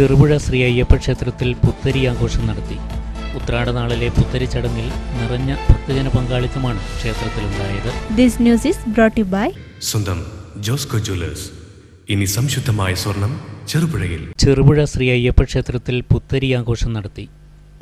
ചെറുപുഴ ശ്രീ അയ്യപ്പ ക്ഷേത്രത്തിൽ പുത്തരി ആഘോഷം നടത്തി. ഉത്രാടനാളിലെ പുത്തരി ചടങ്ങിൽ നിറഞ്ഞ ഭക്തജന പങ്കാളിത്തമാണ് ക്ഷേത്രത്തിലുണ്ടായത്. This news is brought by സ്വന്തം ജോസ്കോ ജ്വല്ലേഴ്സ്. ഇനി സംശുദ്ധമായ സ്വർണം ചെറുപുഴയിൽ. ചെറുപുഴ ശ്രീ അയ്യപ്പ ക്ഷേത്രത്തിൽ പുത്തരി ആഘോഷം നടത്തി.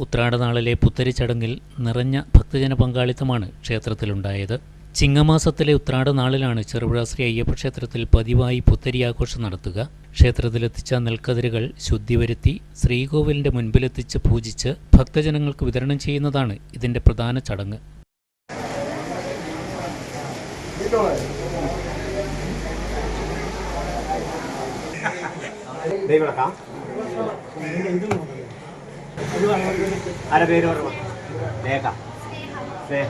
ഉത്രാടനാളിലെ പുത്തരി ചടങ്ങിൽ നിറഞ്ഞ ഭക്തജന പങ്കാളിത്തമാണ് ക്ഷേത്രത്തിലുണ്ടായത്. ചിങ്ങമാസത്തിലെ ഉത്രാട നാളിലാണ് ചെറുപുഴ ശ്രീ അയ്യപ്പ ക്ഷേത്രത്തിൽ പതിവായി പുത്തരി ആഘോഷം നടത്തുക. ക്ഷേത്രത്തിലെത്തിച്ച നെൽക്കതിരുകൾ ശുദ്ധി വരുത്തി ശ്രീകോവിലിന്റെ മുൻപിലെത്തിച്ച് പൂജിച്ച് ഭക്തജനങ്ങൾക്ക് വിതരണം ചെയ്യുന്നതാണ് ഇതിന്റെ പ്രധാന ചടങ്ങ്. ആരാ പേര് ലേഖ സ്നേഹ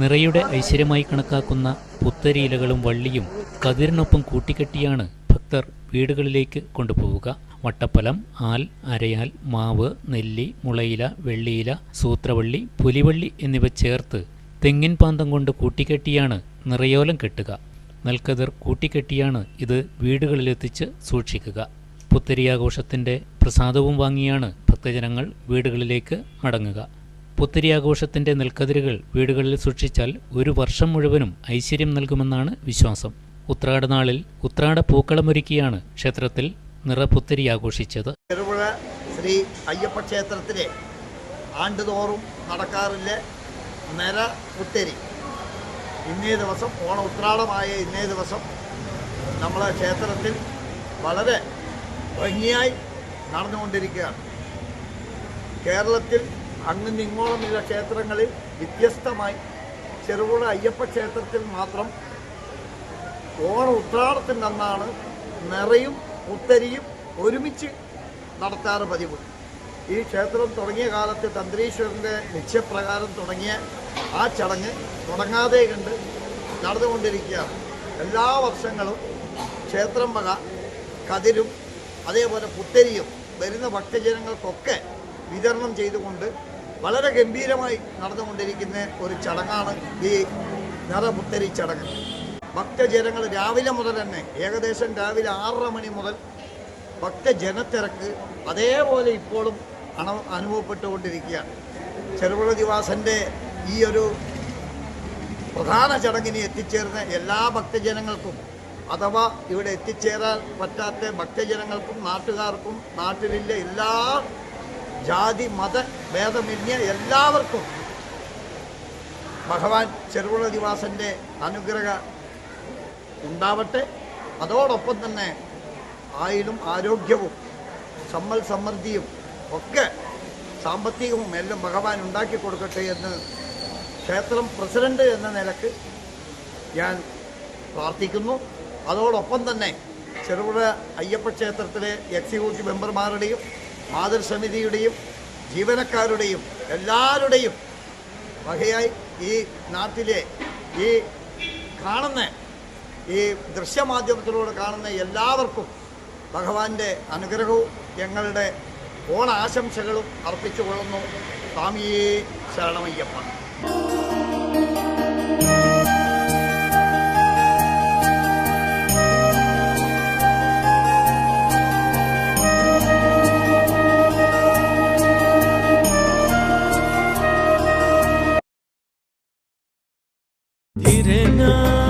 നിറയുടെ ഐശ്വര്യമായി കണക്കാക്കുന്ന പുത്തരിയിലകളും വള്ളിയും കതിരിനൊപ്പം കൂട്ടിക്കെട്ടിയാണ് ഭക്തർ വീടുകളിലേക്ക് കൊണ്ടുപോവുക. വട്ടപ്പലം ആൽ അരയാൽ മാവ് നെല്ലി മുളയില വെള്ളിയില സൂത്രവള്ളി പുലിവള്ളി എന്നിവ ചേർത്ത് തെങ്ങിൻ പാന്തം കൊണ്ട് കൂട്ടിക്കെട്ടിയാണ് നിറയോലം കെട്ടുക. നെൽക്കതിർ കൂട്ടിക്കെട്ടിയാണ് ഇത് വീടുകളിലെത്തിച്ച് സൂക്ഷിക്കുക. പുത്തരി ആഘോഷത്തിന്റെ പ്രസാദവും വാങ്ങിയാണ് ഭക്തജനങ്ങൾ വീടുകളിലേക്ക് മടങ്ങുക. പുത്തരി ആഘോഷത്തിന്റെ നെൽക്കതിരുകൾ വീടുകളിൽ സൂക്ഷിച്ചാൽ ഒരു വർഷം മുഴുവനും ഐശ്വര്യം നൽകുമെന്നാണ് വിശ്വാസം. ഉത്രാടനാളിൽ ഉത്രാട പൂക്കളമൊരുക്കിയാണ് ക്ഷേത്രത്തിൽ നിറപുത്തരി ആഘോഷിച്ചത്. ചെറുപുഴ ശ്രീ അയ്യപ്പ ക്ഷേത്രത്തിലെ ആണ്ടുതോറും നടക്കാറില്ല നിറ പുത്തരി ഇന്നേ ദിവസം ഓണ ഉത്രാടമായ ഇന്നേ ദിവസം നമ്മളെ ക്ഷേത്രത്തിൽ വളരെ ഭംഗിയായി നടന്നുകൊണ്ടിരിക്കുകയാണ്. കേരളത്തിൽ അങ്ങും ഇങ്ങോളമുള്ള ക്ഷേത്രങ്ങളിൽ വ്യത്യസ്തമായി ചെറുപുഴ അയ്യപ്പ ക്ഷേത്രത്തിൽ മാത്രം ഓണ ഉത്രാടത്തിന്റെ അന്നാണ് നിറയും ഉത്തരിയും ഒരുമിച്ച് നടത്താറ് പതിവ്. ഈ ക്ഷേത്രം തുടങ്ങിയ കാലത്ത് തന്ത്രീശ്വരന്റെ നിശ്ചയപ്രകാരം തുടങ്ങിയ ആ ചടങ്ങ് തുടങ്ങാതെ കണ്ട് നടന്നുകൊണ്ടിരിക്കുകയാണ്. എല്ലാ വർഷങ്ങളും ക്ഷേത്രം വക കതിരും അതേപോലെ പുത്തരിയും വരുന്ന ഭക്തജനങ്ങൾക്കൊക്കെ വിതരണം ചെയ്തുകൊണ്ട് വളരെ ഗംഭീരമായി നടന്നുകൊണ്ടിരിക്കുന്ന ഒരു ചടങ്ങാണ് ഈ നിറപുത്തരി ചടങ്ങ്. ഭക്തജനങ്ങൾ രാവിലെ മുതൽ തന്നെ ഏകദേശം രാവിലെ ആറര മണി മുതൽ ഭക്തജനത്തിരക്ക് അതേപോലെ ഇപ്പോഴും അണ അനുഭവപ്പെട്ടുകൊണ്ടിരിക്കുകയാണ്. ചെറുപുഴ ദിവാസന്റെ ഈ ഒരു പ്രധാന ചടങ്ങിന് എത്തിച്ചേർന്ന എല്ലാ ഭക്തജനങ്ങൾക്കും അഥവാ ഇവിടെ എത്തിച്ചേരാൻ പറ്റാത്ത ഭക്തജനങ്ങൾക്കും നാട്ടുകാർക്കും നാട്ടിലുള്ള എല്ലാ ജാതി മത ഭേദമന്യ എല്ലാവർക്കും ഭഗവാൻ ചെറുപുഴ ദിവാസന്റെ അനുഗ്രഹ ഉണ്ടാവട്ടെ. അതോടൊപ്പം തന്നെ ആയിലും ആരോഗ്യവും സമ്മൽ സമൃദ്ധിയും ഒക്കെ സാമ്പത്തികവും എല്ലാം ഭഗവാൻ ഉണ്ടാക്കി കൊടുക്കട്ടെ എന്ന് ക്ഷേത്രം പ്രസിഡന്റ് എന്ന നിലയ്ക്ക് ഞാൻ പ്രാർത്ഥിക്കുന്നു. അതോടൊപ്പം തന്നെ ചെറുപുഴ അയ്യപ്പ ക്ഷേത്രത്തിലെ എക്സിക്യൂട്ടീവ് മെമ്പർമാരുടെയും മാതൃസമിതിയുടെയും ജീവനക്കാരുടെയും എല്ലാവരുടെയും വകയായി ഈ നാട്ടിലെ ഈ കാണുന്ന ഈ ദൃശ്യമാധ്യമത്തിലൂടെ കാണുന്ന എല്ലാവർക്കും ഭഗവാന്റെ അനുഗ്രഹവും ഞങ്ങളുടെ ഓണാശംസകളും അർപ്പിച്ചുകൊള്ളുന്നു. സ്വാമിയേ ശരണമയ്യപ്പ. Irena.